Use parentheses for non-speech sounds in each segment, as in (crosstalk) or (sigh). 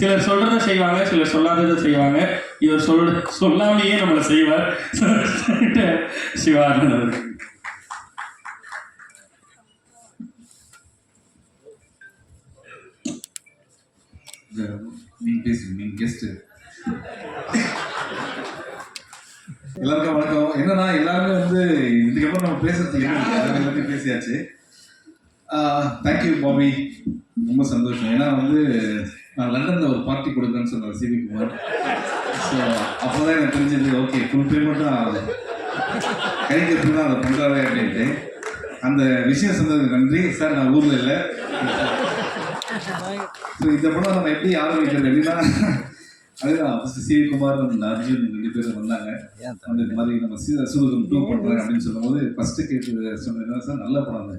சிலர் சொல்றத செய்வாங்க சிலர் சொல்லாததை செய்வாங்க. இவர் சொல் சொல்லாமலேயே நம்மளை செய்வார். சிவானந்தர் எல்லாருக்கும் வணக்கம். என்னன்னா எல்லாருமே வந்து இதுக்கப்புறம் நம்ம பேசுறது என்ன பேசியாச்சு. Thank you Bobby. ரொம்ப சந்தோஷம். ஏன்னா வந்து நான் லண்டனில் ஒரு பார்ட்டி கொடுங்கன்னு சொன்னார் சிவி குமார். ஸோ அப்போ தான் எனக்கு தெரிஞ்சது ஓகே ஃபுல் பேமெண்ட் தான் எப்படி தான் அதை பண்ணுறாரு அப்படின்ட்டு. அந்த விஷயம் சொன்னதுக்கு நன்றி. சார் நான் ஊரில் இல்லை. ஸோ இந்த படம் நம்ம எப்படி ஆரம்பிக்கிறது அப்படின்னா அதுதான். ஃபஸ்ட்டு சிவி குமார் அந்த அர்ஜுன் ரெண்டு பேரும் வந்தாங்க. அந்த மாதிரி நம்ம சீதா சூரகம் டூ பண்ணுறேன் அப்படின்னு சொல்லும்போது ஃபஸ்ட்டு கேட்டு சொன்னது சார் நல்ல படம் அது.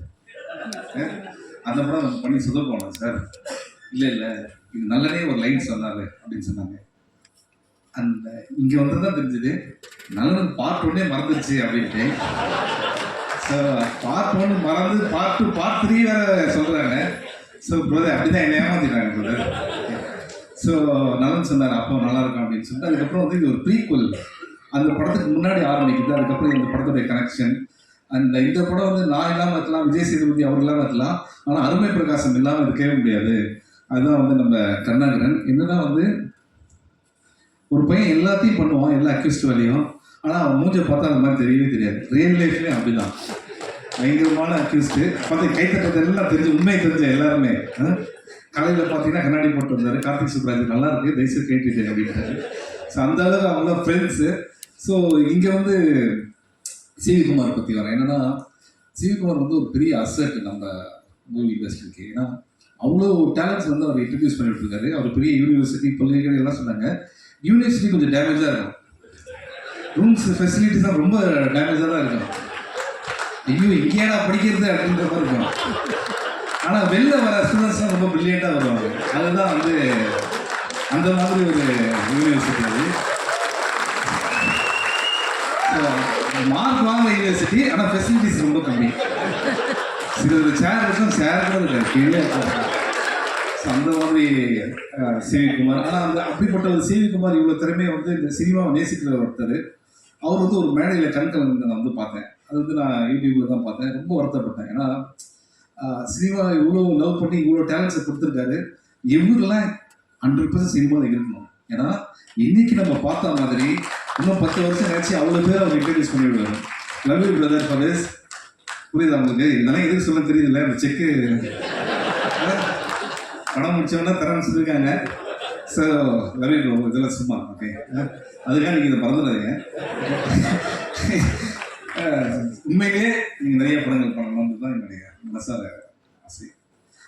அந்த படம் நம்ம பண்ணி சுத போனோம் சார். இல்லை இல்லை. இது நல்லதே ஒரு லைன் சொன்னார் அப்படின்னு சொன்னாங்க. அந்த இங்கே வந்து தான் தெரிஞ்சது. நல்லது பார்ட் ஒன்னே மறந்துருச்சு அப்படின்ட்டு. ஸோ பார்ட் ஒன்று மறந்து பார்ட் டூ பார்ட் த்ரீ வேற சொல்கிறாங்க ஸோ பிரதர் அப்படிதான் என்ன ஏமாத்திட்டாங்க பிரதர் ஸோ நலன் சொன்னார் அப்போ நல்லா இருக்கும் அப்படின்னு சொல்லிட்டு. அதுக்கப்புறம் வந்து இது ஒரு ப்ரீக்குவல் அந்த படத்துக்கு முன்னாடி ஆரம்பிக்குது. அதுக்கப்புறம் இந்த படத்துடைய கனெக்ஷன் அந்த இந்த படம் வந்து நான் இல்லாமல் இருக்கலாம் விஜய் சேதுபதி அவர் இல்லாமல் இருக்கலாம். ஆனால் அருமை பிரகாசம் இல்லாமல் இருக்கவே முடியாது. அதுதான் வந்து நம்ம கருணாகரன். என்னன்னா வந்து ஒரு பையன் எல்லாத்தையும் பண்ணுவான் எல்லா அக்யூஸ்ட் வேலையும். ஆனால் அவன் மூஞ்சை பார்த்தா அந்த மாதிரி தெரியவே தெரியாது. ரியல் லைஃப்லேயும் அப்படிதான். பயங்கரமான அக்யூஸ்ட்டு பார்த்து கைத்தட்டத்தை எல்லாம் தெரிஞ்சு உண்மை தெரிஞ்ச எல்லாருமே. காலையில் பார்த்தீங்கன்னா கண்ணாடி போட்டு வந்தார். கார்த்திக் சுப்ராஜ் நல்லா இருக்கு தயவுசெய்து கேட்டுட்டு அப்படின்ட்டாரு. ஸோ அந்த அளவுக்கு அவங்க ஃப்ரெண்ட்ஸு ஸோ இங்கே வந்து சிவிகுமார் பற்றி வரேன். என்னன்னா சிவிகுமார் வந்து ஒரு பெரிய அசட் நம்ம மூவி இண்டஸ்ட்ரிக்கு ஏன்னா அவ்வளோ டேலண்ட்ஸ் வந்து அவர் இன்ட்ரடியூஸ் பண்ணிட்டு இருக்காரு அவர் பெரிய யூனிவர்சிட்டி பல்கலைக்கழகம் எல்லாம் சொன்னாங்க. யூனிவர்சிட்டி கொஞ்சம் டேமேஜாக இருக்கும். ரூம்ஸ் ஃபெசிலிட்டிஸ் தான் ரொம்ப டேமேஜாக தான் இருக்கும். ஐயோ இங்கேடா படிக்கிறது அப்படின்ற மாதிரி இருக்கும். ஆனால் வெளில வர ஸ்டூடெண்ட்ஸ்லாம் ரொம்ப பிரில்லியண்ட்டாக வருவாங்க. அதுதான் வந்து அந்த மாதிரி ஒரு யூனிவர்சிட்டி அது. மார்க் வாங்க யூனிவர்சிட்டி ஆனால் ஃபெசிலிட்டிஸ் ரொம்ப கம்மி. சில ஒரு சேர் இருக்கும் சேர் கூட இல்லை கீழே இருக்கும். அந்த மாதிரி சிவிகுமார். ஆனால் அந்த அப்படிப்பட்ட ஒரு சிவிகுமார் இவ்வளோ திறமையை வந்து இந்த சினிமாவை நேசிக்கிற ஒருத்தர் அவர் வந்து ஒரு மேடையில் கண்கலந்து நான் வந்து பார்த்தேன். அது வந்து நான் யூடியூப்பில் தான் பார்த்தேன். ரொம்ப வருத்தப்பட்டேன். ஏன்னா சினிமா இவ்வளோ லவ் பண்ணி இவ்வளோ டேலண்ட்ஸை கொடுத்துருக்காரு. இவங்கெல்லாம் ஹண்ட்ரட் பர்சன்ட் சினிமாவில் இருக்கணும். ஏன்னா இன்னைக்கு நம்ம பார்த்த மாதிரி இன்னும் பத்து வருஷம் கழிச்சு அவ்வளோ பேர் அவர் இன்ட்ரடியூஸ் பண்ணிவிடுவார் லவ் யூ பிரதர் ஃபாதர்ஸ் புரியுதா உங்களுக்கு? இதெல்லாம் எதுக்கு சொல்ல தெரியுதுல்ல? இந்த செக்கு படம் முடிச்சவனா தரேன்னு சொல்லியிருக்காங்க ஸோ லவ் யூ இதெல்லாம் சும்மா. ஓகே அதுக்காக நீங்கள் இதை மறந்துடாதீங்க. (laughs) Uh, உண்மையிலேயே நீங்கள் நிறைய படங்கள் பண்ணணும்னு தான் என்னுடைய மனசார ஆசை.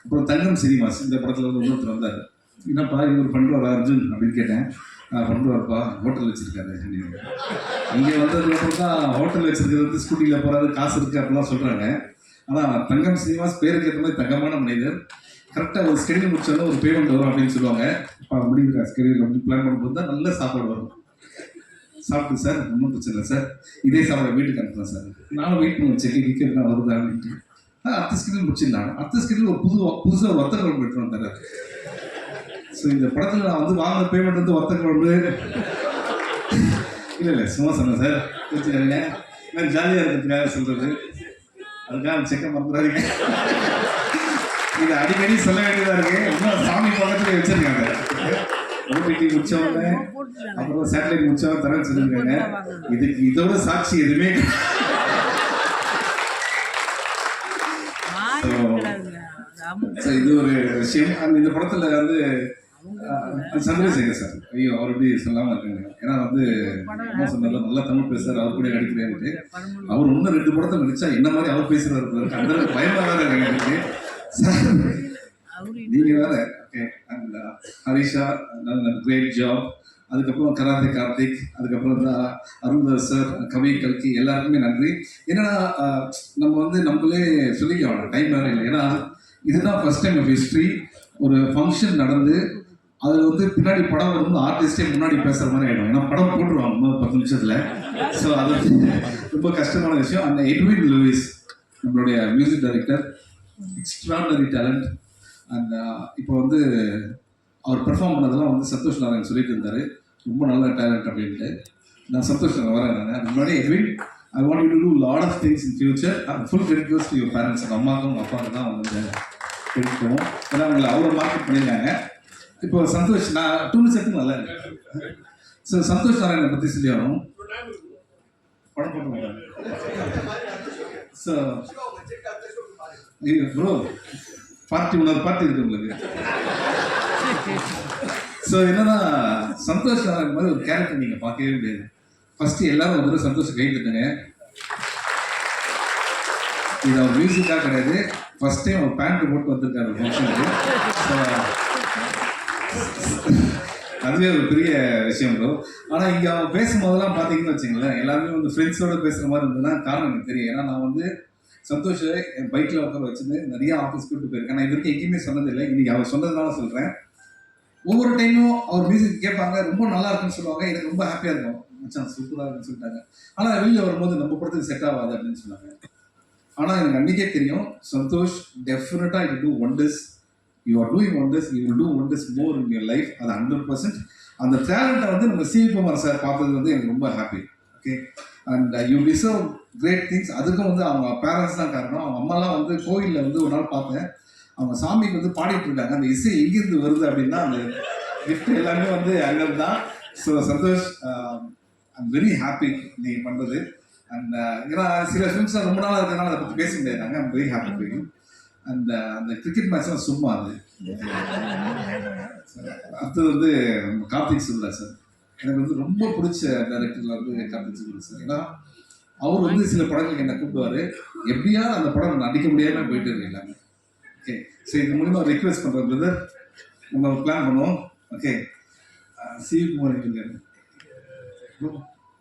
அப்புறம் தங்கம் சினிமாஸ் இந்த படத்தில் வந்து இன்னொருத்தர் வந்தார். என்னப்பா இவர் பண்ணுறாரு அர்ஜுன் அப்படின்னு கேட்டேன். நான் பண்ணுவார்ப்பா ஹோட்டல் வச்சிருக்காரு. அப்படின்னு இங்கே வந்ததுக்கப்புறம் தான் ஹோட்டல் வச்சிருக்கிறது வந்து ஸ்கூட்டியில் போகிறாரு காசு இருக்குது அப்படிலாம் சொல்கிறாங்க ஆனால் தங்கம் சினிமாஸ் பேருக்கு ஏற்ற மாதிரி தங்கமான மனிதர். கரெக்டாக ஒரு ஸ்கெடியூல் முடிச்சாலும் ஒரு பேமெண்ட் வரும் அப்படின்னு சொல்லுவாங்க. அப்போ முடிகிற ஸ்கெடியூல் அப்படின்னு பிளான் பண்ணும்போது தான் நல்ல சாப்பாடு வரும். சாப்பிட்டு சார் ஒன்றும் பிரச்சனை இல்லை சார் இதே சாப்பாடு வீட்டுக்கு அனுப்புறேன் சார் நானும் வெயிட் பண்ணுவேன் செக் டிக்கெட் வருதா அப்படின்ட்டு. ஆ, அடுத்த ஸ்கெடியூல் முடிச்சிருந்தாங்க அடுத்த ஸ்கெடியூல் ஒரு புது புதுசாக ஒருத்தர் வத்த குழம்பு எடுத்துட்டு வந்தாரு. ஸோ இந்த படத்தில் நான் வந்து வாங்கின பேமெண்ட் வந்து வத்த குழம்பு. இல்லை இல்லை சும்மா சொன்னேன் சார் வச்சுக்கிறேங்க நான் ஜாலியாக இருக்கிறதுக்காக சொல்கிறது அதுக்காக செக்கை மறந்துடாதீங்க. இது அடிக்கடி சொல்ல வேண்டியதாக இருக்கு. இன்னும் சாமி பக்கத்துல வச்சிருக்காங்க. ஓடிடி முடிச்சவங்க அப்புறம் சேட்டலைட் முடிச்சவங்க தரேன்னு சொல்லியிருக்காங்க இதுக்கு இதோட சாட்சி எதுவுமே இது ஒரு விஷயம். அந்த இந்த படத்துல வந்து சந்திரசேகர் சார். ஐயோ அவர் எப்படி சொல்லாம இருக்காங்க. ஏன்னா வந்து அம்மா சொன்னார்ல நல்லா தமிழ் பேசுறாரு அவர் கூட நடிக்கிறேன்ட்டு. அவர் இன்னும் ரெண்டு படத்தை நடிச்சா என்ன மாதிரி அவர் பேசுறாரு. அந்த பயமா வேற இருக்கு எனக்கு. நீங்க வேற ஓகே அண்ட் ஹரிஷா கிரேட் ஜாப் அதுக்கப்புறம் கராத்தே கார்த்திக் அதுக்கப்புறம் தான் சார் கவி கல்கி எல்லாருக்குமே நன்றி. ஏன்னா நம்ம வந்து நம்மளே சொல்லிக்க வேணும் டைம் வேற இல்லை. ஏன்னா இதுதான் ஃபர்ஸ்ட் டைம் ஆஃப் ஹிஸ்ட்ரி ஒரு ஃபங்க்ஷன் நடந்து அதில் வந்து பின்னாடி படம் வரும்போது ஆர்டிஸ்டே முன்னாடி பேசுகிற மாதிரி ஆகிடும் ஏன்னா படம் போட்டுருவாங்க இன்னும் பத்து நிமிஷத்தில். ஸோ அது ரொம்ப கஷ்டமான விஷயம். அந்த எட்வின் லூயிஸ் நம்மளுடைய music director extraordinary talent and இப்போ வந்து அவர் பெர்ஃபார்ம் பண்ணதெல்லாம் வந்து சந்தோஷ் நாராயண் சொல்லிட்டு இருந்தார். ரொம்ப நல்ல டேலண்ட் அப்படின்ட்டு. நான் சந்தோஷ் நாராயண் வரேன் நான். முன்னாடி Edwin I want you to do lot of things in future full credit goes to your parents அவங்க அம்மாவுக்கும் அப்பாவுக்கு தான் வந்து கிரெடிட் ஏன்னா அவங்களை அவ்வளோ மார்க்கெட் பண்ணியிருக்காங்க. இப்போ சந்தோஷ் நான் டூ நல்லா இருக்கேன். ஸோ சந்தோஷ் நாராயணனை பற்றி சொல்லி வரும். படம் போட்டு ஸோ ப்ரோ பார்ட்டி உணர் பார்ட்டி இருக்கு உங்களுக்கு. ஸோ என்னன்னா சந்தோஷ் நாராயண் மாதிரி ஒரு கேரக்டர் நீங்கள் பார்க்கவே முடியாது. ஃபஸ்ட்டு எல்லாரும் ஒரு தடவை சந்தோஷம் கை தட்டுங்க இது அவர் மியூசிக்காக கிடையாது. ஃபர்ஸ்ட் டைம் அவர் பேண்ட் போட்டு வந்திருக்காரு ஃபங்க்ஷனுக்கு அதுவே ஒரு பெரிய விஷயம் ப்ரோ ஆனால் இங்கே அவன் பேசும்போதெல்லாம் பார்த்தீங்கன்னு வச்சுங்களேன் எல்லாருமே வந்து ஃப்ரெண்ட்ஸோட பேசுகிற மாதிரி இருந்ததுன்னா காரணம் எனக்கு தெரியும். ஏன்னா நான் வந்து சந்தோஷ் என் பைக்கில் உட்கார வச்சிருந்து நிறைய ஆஃபீஸ் கூப்பிட்டு போயிருக்கேன். நான் இவருக்கு எங்கேயுமே சொன்னதில்லை இன்னைக்கு அவர் சொன்னதுனால சொல்கிறேன் ஒவ்வொரு டைமும் அவர் மியூசிக் கேட்பாங்க. ரொம்ப நல்லா இருக்குன்னு சொல்லுவாங்க. எனக்கு ரொம்ப ஹாப்பியாக இருக்கும். மச்சான் சூப்பராக இருக்குன்னு சொல்லிட்டாங்க. ஆனால் வெளியில் வரும்போது நம்ம படத்துக்கு செட் ஆகாது அப்படின்னு சொன்னாங்க. ஆனால் எனக்கு அன்றைக்கே தெரியும். சந்தோஷ் டெஃபினட்டாக it do wonders you are doing wonders you do wonders more in your life அது ஹண்ட்ரட் பர்சன்ட் அந்த டேலண்ட்டை வந்து நம்ம சிவி குமார் சார் பார்த்தது வந்து எனக்கு ரொம்ப happy okay and you deserve great things அதுக்கும் வந்து அவங்க பேரண்ட்ஸ் தான் காரணம். அவங்க அம்மாலாம் வந்து கோயிலில் வந்து ஒரு நாள் பார்த்தேன். அவங்க சாமிக்கு வந்து பாடிட்டு இருக்காங்க அந்த இசை எங்கிருந்து வருது அப்படின்னா அந்த கிஃப்ட் எல்லாமே வந்து அங்கே தான். So Santhosh I'm very happy நீங்கள் பண்ணுறது அண்ட் ஏன்னா சில ஃபிலிம்ஸ் ரொம்ப நாளாக இருக்கிறனால அதை பற்றி பேச முடியாதாங்க. I'm very happy to you அந்த அந்த கிரிக்கெட் மேட்ச்லாம் சும்மா அது. அடுத்தது வந்து கார்த்திக் சுந்தரா சார். எனக்கு வந்து ரொம்ப பிடிச்ச டேரக்டர்ல வந்து கார்த்திக் சுந்தரா சார். ஏன்னா அவர் வந்து சில படங்களுக்கு என்ன கூப்பிடுவாரு. எப்படியா அந்த படம் நடிக்க முடியாம போயிட்டு இருக்கு எல்லாமே ஓகே ஸோ இது மூலிமா ரிக்வெஸ்ட் பண்ணுறேன் பிரதர் நம்ம பிளான் பண்ணுவோம். Okay C Kumar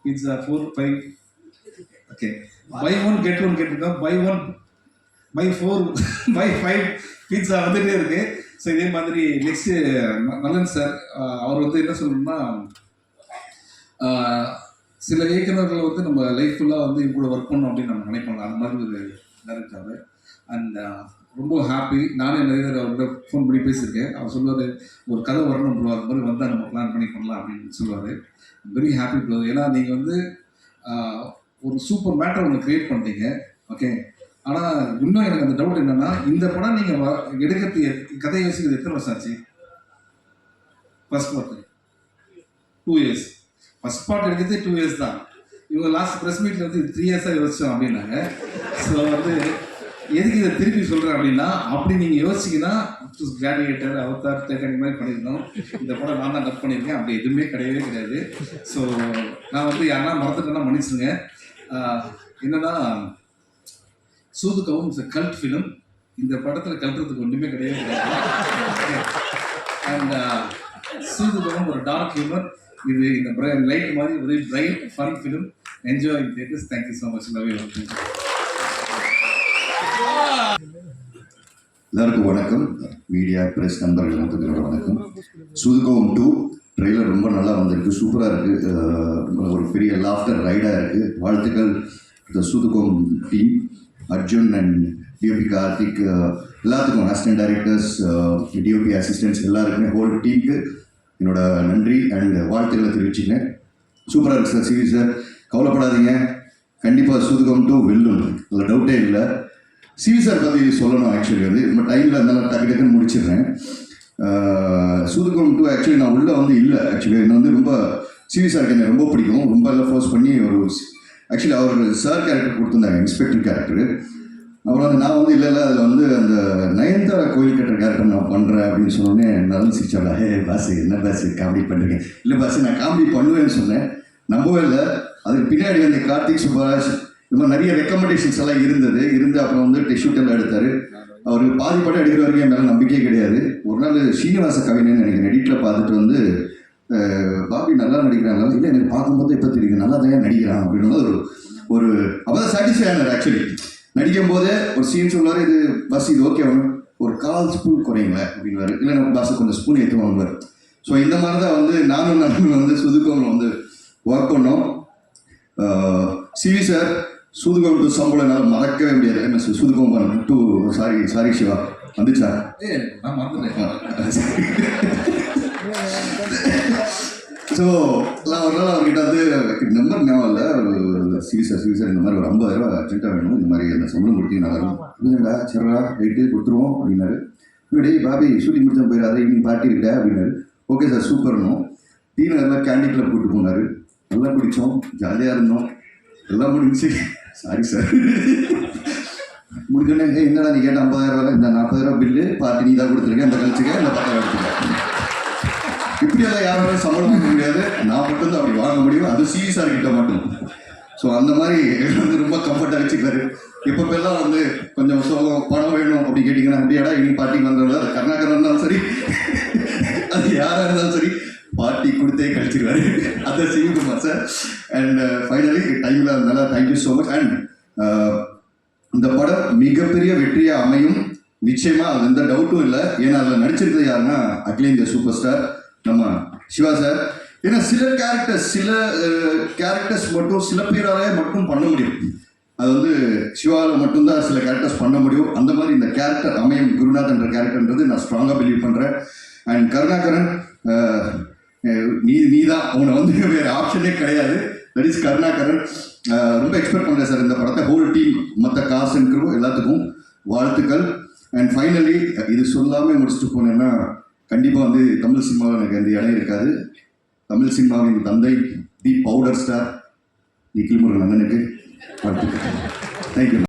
pizza four five okay buy one get one கேட்டிருக்கோம் buy one buy four buy five pizza வந்துட்டே இருக்கு. ஸோ இதே மாதிரி நெக்ஸ்ட் நலன் சார் அவர் வந்து என்ன சொல்லணும்னா சில இயக்குநர்கள் வந்து நம்ம லைஃப் ஃபுல்லாக வந்து இவங்க கூட ஒர்க் பண்ணோம் அப்படின்னு நம்ம நினைப்போம். அந்த மாதிரி ஒரு டேரக்டர் அண்ட் uh, ரொம்ப ஹாப்பி நானே நிறைய பேர் அவர்கிட்ட ஃபோன் பண்ணி பேசியிருக்கேன். அவர் சொல்லுவார் ஒரு கதை வரணும் ப்ரோ அது மாதிரி வந்தால் நம்ம பிளான் பண்ணி பண்ணலாம் அப்படின்னு சொல்லுவார். வெரி ஹாப்பி ப்ரோ ஏன்னா நீங்கள் வந்து uh, ஒரு சூப்பர் மேட்டர் ஒன்று க்ரியேட் பண்ணிட்டீங்க. ஓகே ஆனால் இன்னும் எனக்கு அந்த டவுட் என்னென்னா இந்த படம் நீங்கள் எடுக்கிறது கதை யோசிக்கிறது எத்தனை வருஷம் ஆச்சு? First part two years first part எடுக்கிறதே டூ இயர்ஸ் தான். இவங்க லாஸ்ட் ப்ரெஸ் மீட்டில் வந்து த்ரீ இயர்ஸாக யோசிச்சோம் அப்படின்னாங்க. ஸோ வந்து எதுக்கு இதை திருப்பி சொல்கிறேன் அப்படின்னா அப்படி நீங்கள் யோசிச்சிங்கன்னா கிராடியேட்டர் அவதார் டைட்டானிக் மாதிரி பண்ணியிருந்தோம். இந்த படம் நான் தான் டப் பண்ணியிருக்கேன். அப்படி எதுவுமே கிடையவே கிடையாது. ஸோ நான் வந்து யாருன்னா மறந்துட்டேன்னா மன்னிச்சுங்க என்னன்னா சூதுகவும் இட்ஸ் கல்ட் ஃபிலிம் இந்த படத்தில் கல்றதுக்கு ஒன்றுமே கிடையவே கிடையாது. அண்ட் சூதுகவும் ஒரு டார்க் ஹியூமர் இது இந்த லைட் மாதிரி ஒரு bright fun film enjoy theatres thank you so much love எல்லாருக்கும் வணக்கம். மீடியா பிரஸ் நண்பர்கள் மொத்தத்தில் வணக்கம். சுதுகோம் டூ ட்ரெய்லர் ரொம்ப நல்லா வந்திருக்கு. சூப்பராக இருக்குது ஒரு பெரிய லாஃப்டர் ரைடாக இருக்குது வாழ்த்துக்கள். The சுதுகோம் team Arjun and DOP Karthik எல்லாத்துக்கும் அசிஸ்டன்ட் டைரக்டர்ஸ் டிஓபி அசிஸ்டன்ட்ஸ் எல்லாருக்குமே ஹோல் டீமுக்கு என்னோட நன்றி அண்ட் வாழ்த்துக்களை தெரிவிச்சுக்கிறேன். சூப்பராக இருக்குது சார் சிவி சார் கவலைப்படாதீங்க. கண்டிப்பாக சூதுகம் டூ வெல்லும் அதில் டவுட்டே இல்லை. சிவி சார் பற்றி சொல்லணும் ஆக்சுவலி வந்து. நம்ம டைமில் இருந்தாலும் டக்கு டக்குன்னு முடிச்சிடுறேன். சூதுகம் டூ ஆக்சுவலி நான் உள்ளே வந்து இல்லை ஆக்சுவலி என்ன வந்து ரொம்ப சிவி சாருக்கு எனக்கு ரொம்ப பிடிக்கும். ரொம்ப எல்லாம் ஃபோர்ஸ் பண்ணி ஒரு ஆக்சுவலி அவர் சார் கேரக்டர் கொடுத்துருந்தாங்க இன்ஸ்பெக்டர் கேரக்டர் அப்புறம் வந்து நான் வந்து இல்லை இல்லை அதில் வந்து அந்த நயன்தாரா கோயில் கட்டுற கேரக்டர் நான் பண்ணுறேன் அப்படின்னு சொன்னோடனே நல்லா சிரிச்சாடா ஹே பாஸ் என்ன பாஸ் காமெடி பண்ணுறீங்க இல்லை பாஸ் நான் காமெடி பண்ணுவேன்னு சொன்னேன். நம்பவே இல்லை. அதுக்கு பின்னாடி வந்து கார்த்திக் சுப்பராஜ் இது மாதிரி நிறைய ரெக்கமெண்டேஷன்ஸ் எல்லாம் இருந்தது. இருந்து அப்புறம் வந்து டெஸ்ட் எடுத்தார். அவர் பாதி படம் எடுக்கிற வரைக்கும் என் மேலே நம்பிக்கையே கிடையாது. ஒரு நாள் ஸ்ரீனிவாச கவிஞன் எனக்கு எடிட்டில் பார்த்துட்டு வந்து பாபி நல்லா நடிக்கிறாங்க இல்லை எனக்கு பார்க்கும்போது எப்போ தெரியுது. நல்லா தான் நடிக்கிறான். அப்படின்னு ஒரு ஒரு அப்பதான் சாட்டிஸ்ஃபை ஆனார் ஆக்சுவலி நடிக்கும் போதே ஒரு சீன் சொல்லுவார் இது பஸ் இது ஓகே ஒரு கால் ஸ்பூன் குறையுங்களேன் அப்படின்வாரு இல்லை நம்ம பஸ்ஸை கொஞ்சம் ஸ்பூன் ஏற்றுவாங்க ஸோ இந்த மாதிரி தான் வந்து நானும் நானும் வந்து சுதுக்கோமில் வந்து ஒர்க் பண்ணோம். சிவி சார் சூதுகம் டு சம்பளம் என்னால் மறக்கவே முடியாது. என்ன சூதுகம் டூ சாரி சாரி சிவா. வந்துச்சா? ஏ நான் மறந்துட்டேன். (laughs) ஸோ நான் ஒரு நாள் அவர்கிட்ட வந்து நம்பர் ஞாபகம் இல்லை. ஒரு சீரியஸாக சீரியஸாக இந்த மாதிரி ஒரு ஐம்பதாயிரம் ரூபா அர்ஜென்ட்டாக வேணும் இந்த மாதிரி அந்த சம்பளம் கொடுத்தீங்க நல்லா இருக்கும். இல்லைடா சரிடா ரைட்டு கொடுத்துருவோம் அப்படின்னாரு. டேய் பாபி ஷூட்டிங் முடிச்சா போயிடாத ஈவினிங் பார்ட்டி இருக்கா அப்படின்னாரு. ஓகே சார் சூப்பர்னும் டீ நகரில் கேண்டி கிளப் கூட்டு போனார். நல்லா குடித்தோம் ஜாலியாக இருந்தோம். எல்லாம் முடிஞ்சு. சாரி சார் முடிஞ்சோடனே "ஏய், என்னடா நீ கேட்ட ஐம்பதாயிரம் ரூபாய் இந்த நாற்பதாயிரம் பில்லு பார்ட்டி நீ தான் கொடுத்துருக்க. இந்த கழிச்சுக்க இந்த பத்தாயிரம் எடுத்துக்க இந்தியாவில் யாராலும் சம்பளம் வாங்க முடியாது. நான் மட்டும்தான் அப்படி வாங்க முடியும். அது சீரியஸாக கிட்ட மட்டும். ஸோ அந்த மாதிரி வந்து ரொம்ப கம்ஃபர்ட்டாக வச்சுக்கிறாரு இப்போ எல்லாம் வந்து கொஞ்சம் சோகம் பணம் வேணும் அப்படி கேட்டிங்கன்னா அப்படியாடா இனி பார்ட்டிக்கு வந்தவங்க அது கருணாகரன் இருந்தாலும் சரி. அது யாராக இருந்தாலும் சரி. பார்ட்டி கொடுத்தே கழிச்சிருவாரு. அதை சிவகுமார் சார் அண்ட் ஃபைனலி டைமில் அதனால தேங்க்யூ ஸோ மச் அண்ட் இந்த படம் மிகப்பெரிய வெற்றியாக அமையும். நிச்சயமா அது எந்த டவுட்டும் இல்லை. ஏன்னா அதில் நடிச்சிருக்கிறது யாருன்னா அகில இந்திய சூப்பர் ஸ்டார் நம்ம சிவா சார் ஏன்னா சில கேரக்டர்ஸ் சில கேரக்டர்ஸ் மட்டும் சில பேராலே மட்டும் பண்ண முடியும். அது வந்து சிவாவில் மட்டும்தான் சில கேரக்டர்ஸ் பண்ண முடியும். அந்த மாதிரி இந்த கேரக்டர் அமையும் குருநாத்ன்ற கேரக்டர்ன்றது நான் ஸ்ட்ராங்காக பிலீவ் பண்ணுறேன் அண்ட் கருணாகரன் நீ நீ தான் உன்னை வந்து வேறு ஆப்ஷனே கிடையாது. That is Karunakaran. ரொம்ப எக்ஸ்பெக்ட் பண்ணுறேன் சார் இந்த படத்தை. ஹோல் டீம் மற்ற காசுங்கிறவோ எல்லாத்துக்கும் வாழ்த்துக்கள். அண்ட் ஃபைனலி இது சொல்லாமல் முடிச்சுட்டு போனேன்னா கண்டிப்பாக வந்து தமிழ் சினிமாவில் எனக்கு அந்த இடம் இருக்காது. தமிழ் சினிமாவின் தந்தை the powder star Nikhil Murugan அண்ணனுக்கு வாழ்த்துக்கள். Thank you